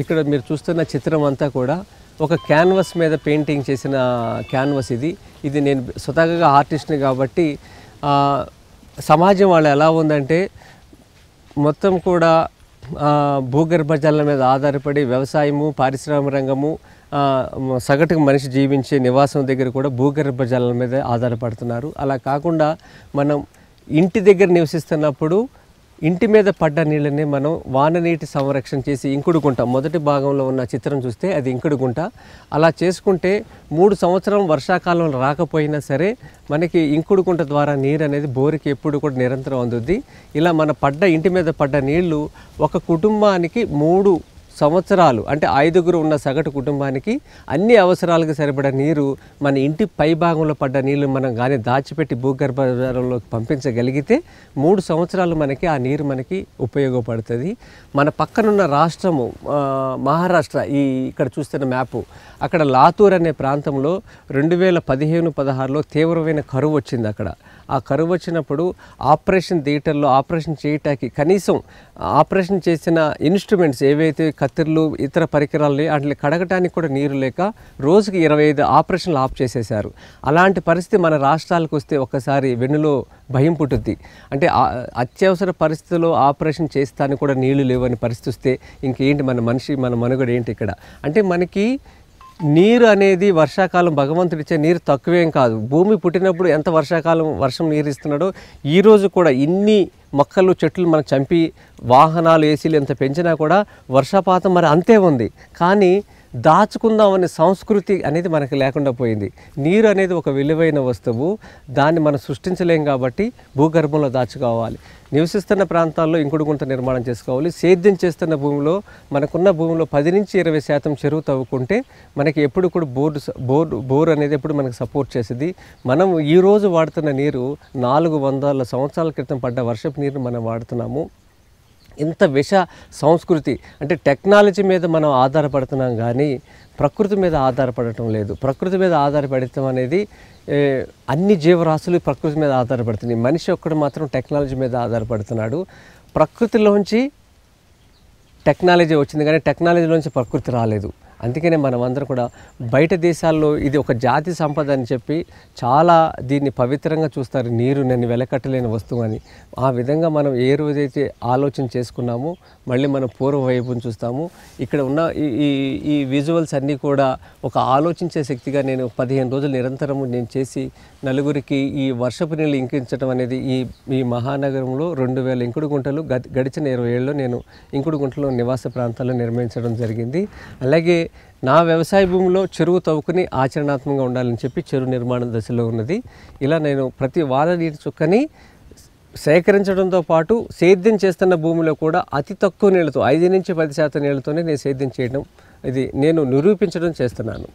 ఇక్కడ మీరు చూస్తున్న చిత్రం అంతా కూడా ఒక క్యాన్వస్ మీద పెయింటింగ్ చేసిన క్యాన్వస్ ఇది. ఇది నేను స్వతహాగా ఆర్టిస్ట్ని కాబట్టి సమాజం వాళ్ళు ఎలా ఉందంటే మొత్తం కూడా భూగర్భ జలం మీద ఆధారపడి వ్యవసాయము పారిశ్రామిక రంగము సగటు సగటుకు మనిషి జీవించే నివాసం దగ్గర కూడా భూగర్భ జలం మీద ఆధారపడుతున్నారు. అలా కాకుండా మనం ఇంటి దగ్గర నివసిస్తున్నప్పుడు ఇంటి మీద పడ్డ నీళ్ళని మనం వాన నీటి సంరక్షణ చేసి ఇంకుడు గుంట మొదటి భాగంలో ఉన్న చిత్రం చూస్తే అది ఇంకుడు గుంట అలా చేసుకుంటే మూడు సంవత్సరం వర్షాకాలం రాకపోయినా సరే మనకి ఇంకుడు గుంట ద్వారా నీరు అనేది బోరికి ఎప్పుడు కూడా నిరంతరం అందుద్ది. ఇలా మన పడ్డ ఇంటి మీద పడ్డ నీళ్ళు ఒక కుటుంబానికి మూడు సంవత్సరాలు అంటే ఐదుగురు ఉన్న సగటు కుటుంబానికి అన్ని అవసరాలకు సరిపడ నీరు మన ఇంటి పై భాగంలో పడ్డ నీళ్ళు మనం కానీ దాచిపెట్టి భూగర్భంలోకి పంపించగలిగితే మూడు సంవత్సరాలు మనకి ఆ నీరు మనకి ఉపయోగపడుతుంది. మన పక్కనున్న రాష్ట్రము మహారాష్ట్ర ఈ ఇక్కడ చూస్తున్న మ్యాపు అక్కడ లాతూర్ అనే ప్రాంతంలో రెండు వేల పదిహేను పదహారులో తీవ్రమైన కరువు వచ్చింది అక్కడ. ఆ కరువు వచ్చినప్పుడు ఆపరేషన్ థియేటర్లో ఆపరేషన్ చేయటానికి కనీసం ఆపరేషన్ చేసిన ఇన్స్ట్రుమెంట్స్ ఏవైతే కత్తిర్లు ఇతర పరికరాలు వాటిని కడగటానికి కూడా నీరు లేక రోజుకి ఇరవై ఐదు ఆపరేషన్లు ఆఫ్ చేసేశారు. అలాంటి పరిస్థితి మన రాష్ట్రాలకు వస్తే ఒక్కసారి వెన్నులో భయం పుట్టుద్ది. అంటే అత్యవసర పరిస్థితుల్లో ఆపరేషన్ చేస్తానికి కూడా నీళ్ళు లేవని పరిస్థితి వస్తే ఇంకేంటి మన మనిషి మన మనుగడ ఏంటి ఇక్కడ? అంటే మనకి నీరు అనేది వర్షాకాలం భగవంతుడిచ్చే నీరు తక్కువేం కాదు. భూమి పుట్టినప్పుడు ఎంత వర్షాకాలం వర్షం నీరు ఇస్తున్నాడో ఈ రోజు కూడా ఇన్ని మొక్కలు చెట్లు మనం చంపి వాహనాలు ఏసీలు ఎంత పెంచినా కూడా వర్షపాతం మరి అంతే ఉంది. కానీ దాచుకుందామనే సంస్కృతి అనేది మనకి లేకుండా పోయింది. నీరు అనేది ఒక విలువైన వస్తువు. దాన్ని మనం సృష్టించలేం కాబట్టి భూగర్భంలో దాచుకోవాలి. నివసిస్తున్న ప్రాంతాల్లో ఇంకుడు గుంట నిర్మాణం చేసుకోవాలి. సేద్యం చేస్తున్న భూమిలో మనకున్న భూమిలో పది నుంచి ఇరవై శాతం చెరువు తవ్వుకుంటే మనకి ఎప్పుడు కూడా బోర్డు బోర్డు బోర్ అనేది ఎప్పుడు మనకు సపోర్ట్ చేసేది. మనం ఈ రోజు వాడుతున్న నీరు నాలుగు వందల సంవత్సరాల క్రితం పడ్డ వర్షపు నీరుని మనం వాడుతున్నాము. ఇంత విష సంస్కృతి అంటే టెక్నాలజీ మీద మనం ఆధారపడుతున్నాం కానీ ప్రకృతి మీద ఆధారపడటం లేదు. ప్రకృతి మీద ఆధారపడటం అనేది అన్ని జీవరాశులు ప్రకృతి మీద ఆధారపడుతున్నాయి. మనిషి ఒక్కడు మాత్రం టెక్నాలజీ మీద ఆధారపడుతున్నాడు. ప్రకృతిలోంచి టెక్నాలజీ వచ్చింది కానీ టెక్నాలజీలోంచి ప్రకృతి రాలేదు. అందుకనే మనం అందరం కూడా బయట దేశాల్లో ఇది ఒక జాతి సంపద అని చెప్పి చాలా దీన్ని పవిత్రంగా చూస్తారు. నీరు నేను వెలకట్టలేని వస్తువు అని. ఆ విధంగా మనం ఏ రోజైతే ఆలోచన చేసుకున్నామో మళ్ళీ మనం పూర్వ వైపుని చూస్తాము. ఇక్కడ ఉన్న ఈ ఈ ఈ విజువల్స్ అన్నీ కూడా ఒక ఆలోచించే శక్తిగా నేను పదిహేను రోజులు నిరంతరము నేను చేసి నలుగురికి ఈ వర్షపు నీళ్ళు ఇంకించడం అనేది ఈ ఈ మహానగరంలో రెండు వేల ఇంకుడు గుంటలు గడిచిన ఇరవై ఏళ్ళలో నేను ఇంకుడు గుంటలో నివాస ప్రాంతాల్లో నిర్మించడం జరిగింది. అలాగే నా వ్యవసాయ భూమిలో చెరువు తవ్వుకుని ఆచరణాత్మకంగా ఉండాలని చెప్పి చెరువు నిర్మాణ దశలో ఉన్నది. ఇలా నేను ప్రతి వాన నీటి చుక్కని సేకరించడంతో పాటు సేద్యం చేస్తున్న భూమిలో కూడా అతి తక్కువ నీళ్ళతో ఐదు నుంచి పది శాతం నీళ్ళతోనే నేను సేద్యం చేయడం ఇది నేను నిరూపించడం చేస్తున్నాను.